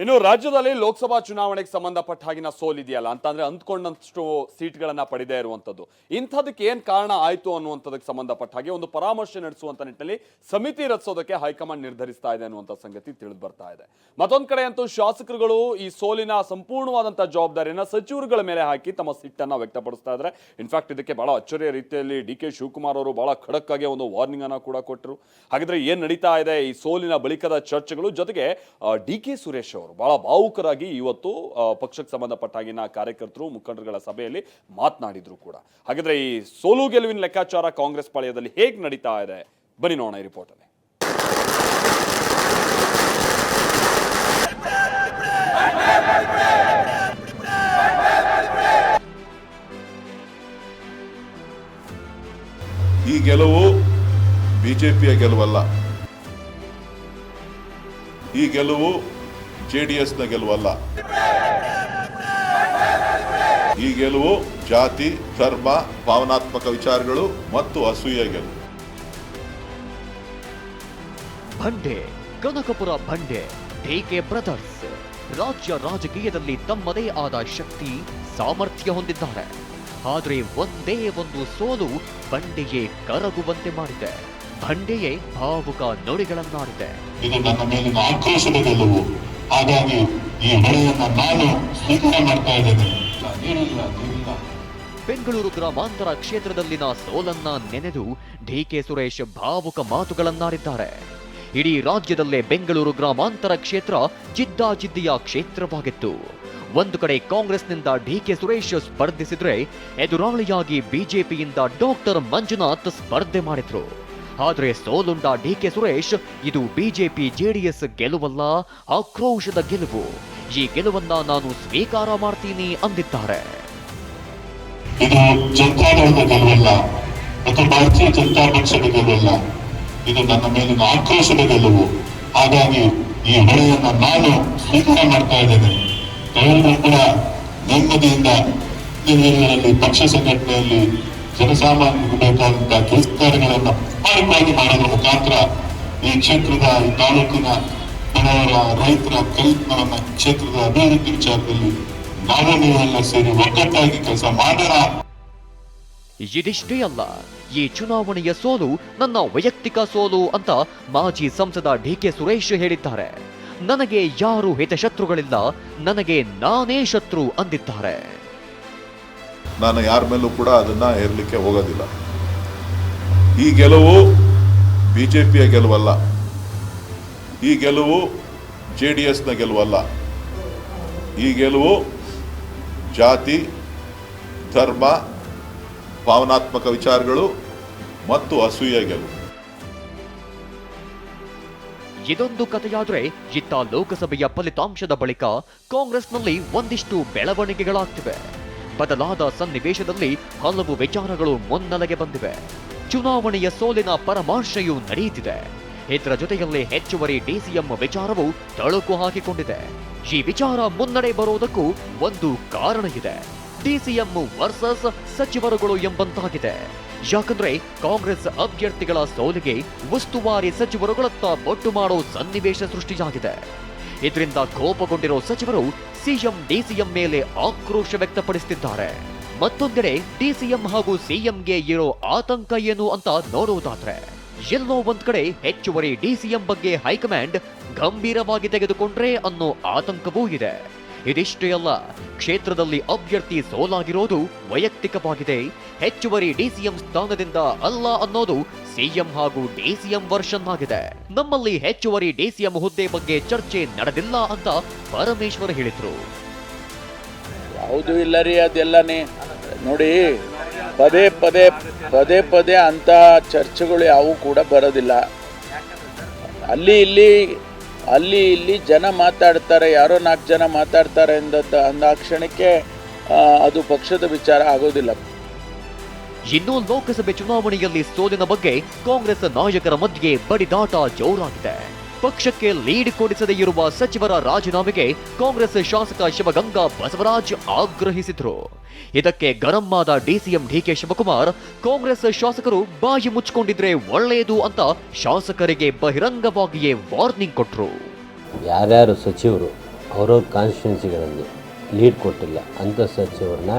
ಇನ್ನು ರಾಜ್ಯದಲ್ಲಿ ಲೋಕಸಭಾ ಚುನಾವಣೆಗೆ ಸಂಬಂಧಪಟ್ಟ ಹಾಗಿನ ಸೋಲಿದೆಯಲ್ಲ ಅಂತಂದ್ರೆ ಅಂದ್ಕೊಂಡಷ್ಟು ಸೀಟ್ಗಳನ್ನ ಪಡೆದೇ ಇರುವಂತದ್ದು. ಇಂಥದಕ್ಕೆ ಏನ್ ಕಾರಣ ಆಯ್ತು ಅನ್ನುವಂಥದಕ್ಕೆ ಸಂಬಂಧಪಟ್ಟ ಹಾಗೆ ಒಂದು ಪರಾಮರ್ಶೆ ನಡೆಸುವಂತ ನಿಟ್ಟಿನಲ್ಲಿ ಸಮಿತಿ ರಚಿಸೋದಕ್ಕೆ ಹೈಕಮಾಂಡ್ ನಿರ್ಧರಿಸ್ತಾ ಇದೆ ಅನ್ನುವಂಥ ಸಂಗತಿ ತಿಳಿದು ಬರ್ತಾ ಇದೆ. ಮತ್ತೊಂದ್ ಕಡೆ ಅಂತೂ ಶಾಸಕರುಗಳು ಈ ಸೋಲಿನ ಸಂಪೂರ್ಣವಾದಂತಹ ಜವಾಬ್ದಾರಿಯನ್ನ ಸಚಿವರುಗಳ ಮೇಲೆ ಹಾಕಿ ತಮ್ಮ ಸಿಟ್ಟನ್ನ ವ್ಯಕ್ತಪಡಿಸ್ತಾ ಇದ್ದಾರೆ. ಇನ್ಫ್ಯಾಕ್ಟ್ ಇದಕ್ಕೆ ಬಹಳ ಅಚ್ಚರಿಯ ರೀತಿಯಲ್ಲಿ ಡಿ ಕೆ ಶಿವಕುಮಾರ್ ಅವರು ಬಹಳ ಖಡಕ್ ಆಗಿ ಒಂದು ವಾರ್ನಿಂಗ್ ಅನ್ನ ಕೂಡ ಕೊಟ್ಟರು. ಹಾಗಿದ್ರೆ ಏನ್ ನಡೀತಾ ಇದೆ ಈ ಸೋಲಿನ ಬಳಿಕದ ಚರ್ಚೆಗಳು ಜೊತೆಗೆ ಡಿ ಕೆ ಸುರೇಶ್ ಅವರು. ಬಹಳ ಭಾವುಕರಾಗಿ ಇವತ್ತು ಪಕ್ಷಕ್ಕೆ ಸಂಬಂಧಪಟ್ಟ ಹಾಗಿನ ಕಾರ್ಯಕರ್ತರು, ಮುಖಂಡರುಗಳ ಸಭೆಯಲ್ಲಿ ಮಾತನಾಡಿದ್ರು ಕೂಡ. ಹಾಗಿದ್ರೆ ಈ ಸೋಲು ಗೆಲುವಿನ ಲೆಕ್ಕಾಚಾರ ಕಾಂಗ್ರೆಸ್ ಪಾಳ್ಯದಲ್ಲಿ ಹೇಗೆ ನಡೀತಾ ಇದೆ? ಬನ್ನಿ ನೋಡೋಣ ಈ ರಿಪೋರ್ಟ್ ಅಲ್ಲಿ. ಈ ಗೆಲುವು ಬಿಜೆಪಿಯ ಗೆಲುವಲ್ಲ. ಈ ಗೆಲುವು ಜೆ ಡಿ ಎಸ್ನ ಗೆಲುವಲ್ಲ. ಈ ಗೆಲುವು ಜಾತಿ ಧರ್ಮ ಭಾವನಾತ್ಮಕ ವಿಚಾರಗಳು ಮತ್ತು ಅಸೂಯ ಗೆಲುವು. ಬಂಡೆ ಕನಕಪುರ ಬಂಡೆ ಡಿಕೆ ಬ್ರದರ್ಸ್. ರಾಜ್ಯ ರಾಜಕೀಯದಲ್ಲಿ ತಮ್ಮದೇ ಆದ ಶಕ್ತಿ ಸಾಮರ್ಥ್ಯ ಹೊಂದಿದ್ದಾರೆ. ಆದರೆ ಒಂದೇ ಒಂದು ಸೋಲು ಬಂಡೆಯೇ ಕರಗುವಂತೆ ಮಾಡಿದೆ. ಬಂಡೆಯೇ ಭಾವುಕ ನುಡಿಗಳನ್ನಾಡಿದೆ. ಇದು ನನ್ನ ಮೇಲಿನ ಆಕ್ರೋಶದ ಗೆಲುವು. ಹಾಗಾಗಿ ಈ ಹೊಳೆಯನ್ನ ನಾನು ಸ್ವೀಕಾರ ಮಾಡ್ತಾ ಇದ್ದೇನೆ. ಬೆಂಗಳೂರು ಗ್ರಾಮಾಂತರ ಕ್ಷೇತ್ರದಲ್ಲಿನ ಸೋಲನ್ನ ನೆನೆದು ಡಿಕೆ ಸುರೇಶ್ ಭಾವುಕ ಮಾತುಗಳನ್ನಾಡಿದ್ದಾರೆ. ಇಡೀ ರಾಜ್ಯದಲ್ಲೇ ಬೆಂಗಳೂರು ಗ್ರಾಮಾಂತರ ಕ್ಷೇತ್ರ ಜಿದ್ದಾಜಿದ್ದಿಯ ಕ್ಷೇತ್ರವಾಗಿತ್ತು. ಒಂದು ಕಡೆ ಕಾಂಗ್ರೆಸ್ನಿಂದ ಡಿಕೆ ಸುರೇಶ್ ಸ್ಪರ್ಧಿಸಿದ್ರೆ ಎದುರಾಳಿಯಾಗಿ ಬಿಜೆಪಿಯಿಂದ ಡಾಕ್ಟರ್ ಮಂಜುನಾಥ್ ಸ್ಪರ್ಧೆ ಮಾಡಿದ್ರು. ಆದ್ರೆ ಸೋಲುಂಡ ಡಿಕೆ ಸುರೇಶ್, ಇದು ಬಿಜೆಪಿ ಜೆಡಿಎಸ್ ಗೆಲುವಲ್ಲ, ಆಕ್ರೋಶದ ಗೆಲುವು. ಈ ಗೆಲುವನ್ನ ನಾನು ಸ್ವೀಕಾರ ಮಾಡ್ತೀನಿ ಅಂದಿದ್ದಾರೆ. ಇದು ಜನತಾದಳದ ಗೆಲುವಲ್ಲ, ಮತ್ತು ಭಾರತೀಯ ಜನತಾ ಪಕ್ಷದ ಗೆಲುವಲ್ಲ. ಇದು ನನ್ನ ಮೇಲಿನ ಆಕ್ರೋಶದ ಗೆಲುವು. ಹಾಗಾಗಿ ಈ ಹೊಳೆಯನ್ನು ನಾನು ಸ್ವೀಕಾರ ಮಾಡ್ತಾ ಇದ್ದೇನೆ. ಕೂಡ ನೆಮ್ಮದಿಯಿಂದ ಪಕ್ಷ ಸಂಘಟನೆಯಲ್ಲಿ ಜನಸಾಮಾನ್ಯರಿಗೆ ಬೇಕಾದಂತಹ ಕೆಲಸ ಕಾರ್ಯಗಳನ್ನ ಮಾಡೋದ್ರ ಮುಖಾಂತರ ಈ ಕ್ಷೇತ್ರದ ಈ ತಾಲೂಕಿನ ಬಡವರ ರೈತರ ಕಲ್ಪನ ಕ್ಷೇತ್ರದ ಅಭಿವೃದ್ಧಿ ವಿಚಾರದಲ್ಲಿ ನಾವು ನೀವೆಲ್ಲ ಸೇರಿ ಒಗ್ಗಟ್ಟಾಗಿ ಕೆಲಸ ಮಾಡೋಣ. ಇದಿಷ್ಟೇ ಅಲ್ಲ, ಈ ಚುನಾವಣೆಯ ಸೋಲು ನನ್ನ ವೈಯಕ್ತಿಕ ಸೋಲು ಅಂತ ಮಾಜಿ ಸಂಸದ ಡಿಕೆ ಸುರೇಶ್ ಹೇಳಿದ್ದಾರೆ. ನನಗೆ ಯಾರು ಹಿತಶತ್ರುಗಳಿಲ್ಲ, ನನಗೆ ನಾನೇ ಶತ್ರು ಅಂದಿದ್ದಾರೆ. ನಾನು ಯಾರ ಮೇಲೂ ಕೂಡ ಅದನ್ನ ಹೇರಲಿಕ್ಕೆ ಹೋಗೋದಿಲ್ಲ. ಈ ಗೆಲುವು ಬಿಜೆಪಿಯ ಗೆಲುವಲ್ಲ. ಈ ಗೆಲುವು ಜೆ ಡಿ ಎಸ್ನ ಗೆಲುವಲ್ಲ. ಈ ಗೆಲುವು ಜಾತಿ, ಧರ್ಮ, ಭಾವನಾತ್ಮಕ ವಿಚಾರಗಳು ಮತ್ತು ಅಸೂಯ ಗೆಲುವು. ಇದೊಂದು ಕಥೆಯಾದರೆ ಇತ್ತ ಲೋಕಸಭೆಯ ಫಲಿತಾಂಶದ ಬಳಿಕ ಕಾಂಗ್ರೆಸ್ನಲ್ಲಿ ಒಂದಿಷ್ಟು ಬೆಳವಣಿಗೆಗಳಾಗ್ತಿವೆ. ಬದಲಾದ ಸನ್ನಿವೇಶದಲ್ಲಿ ಹಲವು ವಿಚಾರಗಳು ಮುನ್ನೆಲೆಗೆ ಬಂದಿವೆ. ಚುನಾವಣೆಯ ಸೋಲಿನ ಪರಾಮರ್ಶೆಯೂ ನಡೆಯುತ್ತಿದೆ. ಇದರ ಜೊತೆಯಲ್ಲಿ ಹೆಚ್ಚುವರಿ ಡಿಸಿಎಂ ವಿಚಾರವು ತಳುಕು ಹಾಕಿಕೊಂಡಿದೆ. ಈ ವಿಚಾರ ಮುನ್ನಡೆ ಬರುವುದಕ್ಕೂ ಒಂದು ಕಾರಣ ಇದೆ. ಡಿಸಿಎಂ ವರ್ಸಸ್ ಸಚಿವರುಗಳು ಎಂಬಂತಾಗಿದೆ. ಯಾಕಂದ್ರೆ ಕಾಂಗ್ರೆಸ್ ಅಭ್ಯರ್ಥಿಗಳ ಸೋಲಿಗೆ ಉಸ್ತುವಾರಿ ಸಚಿವರುಗಳತ್ತ ಬೊಟ್ಟು ಮಾಡೋ ಸನ್ನಿವೇಶ ಸೃಷ್ಟಿಯಾಗಿದೆ. ಇದರಿಂದ ಕೋಪಗೊಂಡಿರೋ ಸಚಿವರು ಸಿಎಂ, ಡಿಸಿಎಂ ಮೇಲೆ ಆಕ್ರೋಶ ವ್ಯಕ್ತಪಡಿಸುತ್ತಿದ್ದಾರೆ. ಮತ್ತೊಂದೆಡೆ ಡಿಸಿಎಂ ಹಾಗೂ ಸಿಎಂಗೆ ಇರೋ ಆತಂಕ ಏನು ಅಂತ ನೋಡುವುದಾದ್ರೆ, ಎಲ್ಲೋ ಒಂದ್ ಕಡೆ ಹೆಚ್ಚುವರಿ ಡಿಸಿಎಂ ಬಗ್ಗೆ ಹೈಕಮಾಂಡ್ ಗಂಭೀರವಾಗಿ ತೆಗೆದುಕೊಂಡ್ರೆ ಅನ್ನೋ ಆತಂಕವೂ ಇದೆ. ಇದಿಷ್ಟೇ ಅಲ್ಲ, ಕ್ಷೇತ್ರದಲ್ಲಿ ಅಭ್ಯರ್ಥಿ ಸೋಲಾಗಿರೋದು ವೈಯಕ್ತಿಕವಾಗಿದೆ. ಹೆಚ್ಚುವರಿ ಡಿಸಿಎಂ ಸ್ಥಾನದಿಂದ ಅಲ್ಲ ಅನ್ನೋದು ಸಿಎಂ ಹಾಗೂ ಡಿಸಿಎಂ ವರ್ಷನ್ ಆಗಿದೆ. ನಮ್ಮಲ್ಲಿ ಹೆಚ್ಚುವರಿ ಡಿಸಿಎಂ ಹುದ್ದೆ ಬಗ್ಗೆ ಚರ್ಚೆ ನಡೆದಿಲ್ಲ ಅಂತ ಪರಮೇಶ್ವರ್ ಹೇಳಿದ್ರು. ಹೌದು ಇಲ್ಲ ರೀ ಅದೆಲ್ಲನೇ ನೋಡಿ, ಪದೇ ಪದೇ ಪದೇ ಪದೇ ಅಂತ ಚರ್ಚೆಗಳು ಯಾವೂ ಕೂಡ ಬರೋದಿಲ್ಲ. ಅಲ್ಲಿ ಇಲ್ಲಿ ಅಲ್ಲಿ ಇಲ್ಲಿ ಜನ ಮಾತಾಡ್ತಾರೆ, ಯಾರೋ ನಾಲ್ಕು ಜನ ಮಾತಾಡ್ತಾರೆ ಎಂದ ಅಂದ ಕ್ಷಣಕ್ಕೆ ಅದು ಪಕ್ಷದ ವಿಚಾರ ಆಗೋದಿಲ್ಲ. ಇನ್ನು ಲೋಕಸಭೆ ಚುನಾವಣೆಯಲ್ಲಿ ಸೋಲಿನ ಬಗ್ಗೆ ಕಾಂಗ್ರೆಸ್ ನಾಯಕರ ಮಧ್ಯೆ ಬಡಿದಾಟ ಜೋರಾಗಿದೆ. ಪಕ್ಷಕ್ಕೆ ಲೀಡ್ ಕೊಡಿಸದೇ ಇರುವ ಸಚಿವರ ರಾಜೀನಾಮೆಗೆ ಕಾಂಗ್ರೆಸ್ ಶಾಸಕ ಶಿವಗಂಗಾ ಬಸವರಾಜ್ ಆಗ್ರಹಿಸಿದ್ರು. ಇದಕ್ಕೆ ಗರಂ ಆದ ಡಿಸಿಎಂ ಡಿಕೆ ಶಿವಕುಮಾರ್, ಕಾಂಗ್ರೆಸ್ ಶಾಸಕರು ಬಾಯಿ ಮುಚ್ಚಿಕೊಂಡಿದ್ರೆ ಒಳ್ಳೆಯದು ಅಂತ ಶಾಸಕರಿಗೆ ಬಹಿರಂಗವಾಗಿಯೇ ವಾರ್ನಿಂಗ್ ಕೊಟ್ಟರು ಯಾರ್ಯಾರು ಸಚಿವರು ಅವರವ್ರ ಕಾನ್ಸ್ಟಿಟ್ಯೂನ್ಸಿಗಳಲ್ಲಿ ಲೀಡ್ ಕೊಟ್ಟಿಲ್ಲ, ಅಂಥ ಸಚಿವರನ್ನ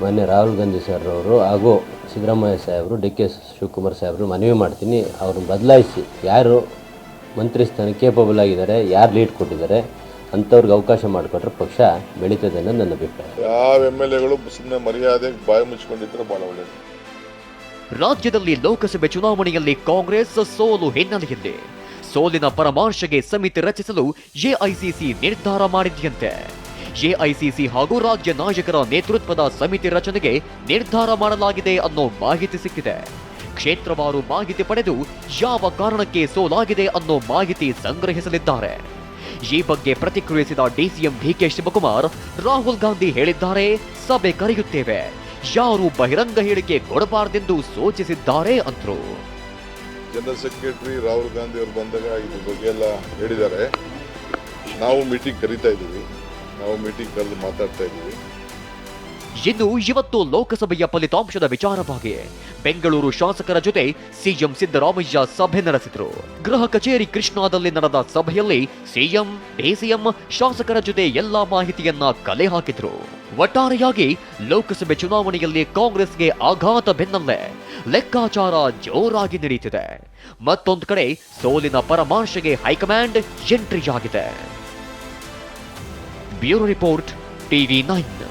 ಮೊನ್ನೆ ರಾಹುಲ್ ಗಾಂಧಿ ಸರ್ ಅವರು ಹಾಗೂ ಸಿದ್ದರಾಮಯ್ಯ ಸಾಹೇಬರು, ಡಿ ಕೆ ಶಿವಕುಮಾರ್ ಸಾಹೇಬರು ಮನವಿ ಮಾಡ್ತೀನಿ, ಅವ್ರನ್ನ ಬದಲಾಯಿಸಿ, ಯಾರು ಮಂತ್ರಿ ಸ್ಥಾನ ಕೇಪಬಲ್ ಆಗಿದ್ದಾರೆ ಯಾರು ಲೀಡ್ ಕೊಟ್ಟಿದ್ದಾರೆ ಅಂಥವ್ರಿಗೆ ಅವಕಾಶ ಮಾಡಿಕೊಟ್ರೆ ಪಕ್ಷ ಬೆಳೀತದೆ ಅನ್ನೋದು ನನ್ನ ಅಭಿಪ್ರಾಯ. ಯಾವ ಎಂ ಎಲ್ ಎಗಳು ಸುಮ್ಮನೆ ಮರ್ಯಾದೆ ಬಾಯಿ ಮುಚ್ಕೊಂಡಿದ್ರೆ ಬಹಳ ಒಳ್ಳೆಯದು ರಾಜ್ಯದಲ್ಲಿ ಲೋಕಸಭೆ ಚುನಾವಣೆಯಲ್ಲಿ ಕಾಂಗ್ರೆಸ್ ಸೋಲು ಹಿನ್ನೆಲೆಯಲ್ಲಿ ಸೋಲಿನ ಪರಮಾರ್ಶೆಗೆ ಸಮಿತಿ ರಚಿಸಲು ಎಐಸಿಸಿ ನಿರ್ಧಾರ ಮಾಡಿದೆಯಂತೆ. ಎಐಸಿಸಿ ಹಾಗೂ ರಾಜ್ಯ ನಾಯಕರ ನೇತೃತ್ವದ ಸಮಿತಿ ರಚನೆಗೆ ನಿರ್ಧಾರ ಮಾಡಲಾಗಿದೆ ಅನ್ನೋ ಮಾಹಿತಿ ಸಿಕ್ಕಿದೆ. ಕ್ಷೇತ್ರವಾರು ಮಾಹಿತಿ ಪಡೆದು ಯಾವ ಕಾರಣಕ್ಕೆ ಸೋಲಾಗಿದೆ ಅನ್ನೋ ಮಾಹಿತಿ ಸಂಗ್ರಹಿಸಲಿದ್ದಾರೆ. ಈ ಬಗ್ಗೆ ಪ್ರತಿಕ್ರಿಯಿಸಿದ ಡಿಸಿಎಂ ಡಿಕೆ ಶಿವಕುಮಾರ್, ರಾಹುಲ್ ಗಾಂಧಿ ಹೇಳಿದ್ದಾರೆ, ಸಭೆ ಕರೆಯುತ್ತೇವೆ. ಯಾರು ಬಹಿರಂಗ ಹೇಳಿಕೆ ಕೊಡಬಾರದೆಂದು ಸೂಚಿಸಿದ್ದಾರೆ ಅಂದ್ರು. ಜನರಲ್ ಸೆಕ್ರೆಟರಿ ರಾಹುಲ್ ಗಾಂಧಿ ಅವರು ಬಂದಾಗ ಇದ್ರ ಬಗ್ಗೆ ಎಲ್ಲ ಹೇಳಿದ್ದಾರೆ. ನಾವು ಮೀಟಿಂಗ್ ಕರಿತಾ ಇದ್ದೀವಿ. ನಾವು ಮೀಟಿಂಗ್ ಕರೆದು ಮಾತಾಡ್ತಾ ಇದ್ದೀವಿ. ಇನ್ನು ಇವತ್ತು ಲೋಕಸಭೆಯ ಫಲಿತಾಂಶದ ವಿಚಾರವಾಗಿ ಬೆಂಗಳೂರು ಶಾಸಕರ ಜೊತೆ ಸಿಎಂ ಸಿದ್ದರಾಮಯ್ಯ ಸಭೆ ನಡೆಸಿದರು. ಗೃಹ ಕಚೇರಿ ಕೃಷ್ಣಾದಲ್ಲಿ ನಡೆದ ಸಭೆಯಲ್ಲಿ ಸಿಎಂ, ಡಿಸಿಎಂ ಶಾಸಕರ ಜೊತೆ ಎಲ್ಲಾ ಮಾಹಿತಿಯನ್ನ ಕಲೆ ಹಾಕಿದ್ರು. ಒಟ್ಟಾರೆಯಾಗಿ ಲೋಕಸಭೆ ಚುನಾವಣೆಯಲ್ಲಿ ಕಾಂಗ್ರೆಸ್ಗೆ ಆಘಾತ ಬೆನ್ನಲ್ಲೇ ಲೆಕ್ಕಾಚಾರ ಜೋರಾಗಿ ನಡೆಯುತ್ತಿದೆ ಮತ್ತೊಂದು ಕಡೆ ಸೋಲಿನ ಪರಮಾರ್ಶೆಗೆ high command ಎಂಟ್ರಿಯಾಗಿದೆ. Bureau report, TV nine.